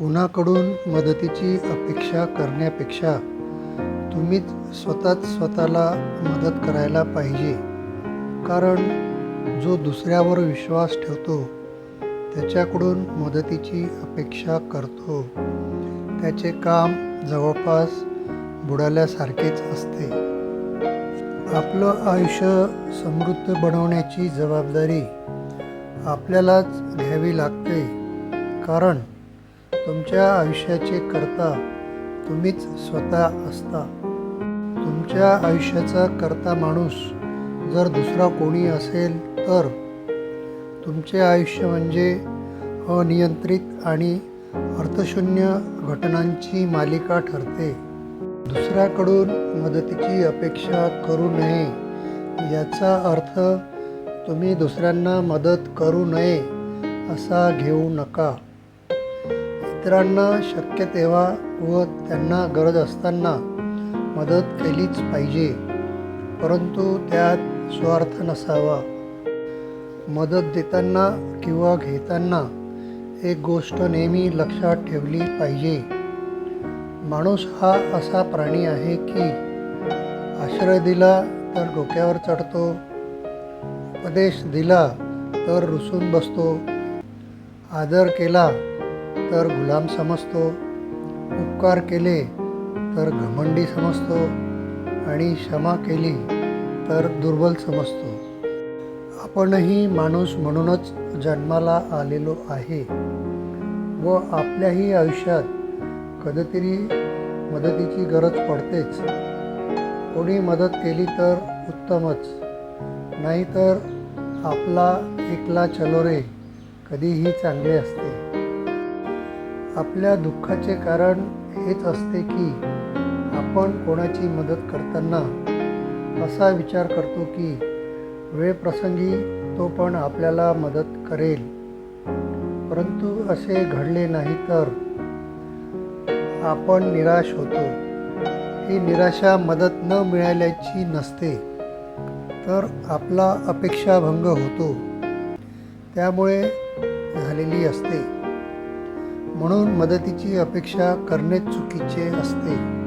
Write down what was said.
कुणाकडून मदतीची अपेक्षा करण्यापेक्षा तुम्हीच स्वतःच स्वतःला मदत करायला पाहिजे. कारण जो दुसऱ्यावर विश्वास ठेवतो त्याच्याकडून मदतीची अपेक्षा करतो. त्याचे काम जवळपास बुडाल्यासारखेच असते. आपलं आयुष्य समृद्ध बनवण्याची जबाबदारी आपल्यालाच घ्यावी लागते. कारण तुमच्या आयुष्याचे करता तुम्हीच स्वतः असता. तुमच्या आयुष्याचा करता माणूस जर दुसरा कोणी असेल तर तुमचे आयुष्य म्हणजे अनियंत्रित आणि अर्थशून्य घटनांची मालिका ठरते. दुसऱ्याकडून मदतीची अपेक्षा करू नये याचा अर्थ तुम्ही दुसऱ्यांना मदत करू नये असा घेऊ नका. इतरांना शक्य तेव्हा व त्यांना गरज असताना मदत केलीच पाहिजे. परंतु त्यात स्वार्थ नसावा. मदत देताना किंवा घेताना एक गोष्ट नेहमी लक्षात ठेवली पाहिजे. माणूस हा असा प्राणी आहे की आश्रय दिला तर डोक्यावर चढतो उपदेश दिला तर रुसून बसतो आदर केला तर गुलाम समजतो. उपकार केले तर घमंडी समजतो. आणि क्षमा केली तर दुर्बल समजतो. आपणही माणूस म्हणूनच जन्माला आलेलो आहे व आपल्याही आयुष्यात कधीतरी मदतीची गरज पडतेच. कोणी मदत केली तर उत्तमच. नाहीतर आपला एकला चलो रे कधीही चांगले असते. आपल्या दुःखाचे कारण हेच असते की आपण कोणाची मदत करताना असा विचार करतो की वेळप्रसंगी तो पण आपल्याला मदत करेल. परंतु असे घडले नाही तर आपण निराश होतो. ही निराशा मदत न मिळाल्याची नसते तर आपला अपेक्षाभंग होतो. त्यामुळे झालेली असते. म्हणून मदतीची अपेक्षा करणे चुकीचे असते.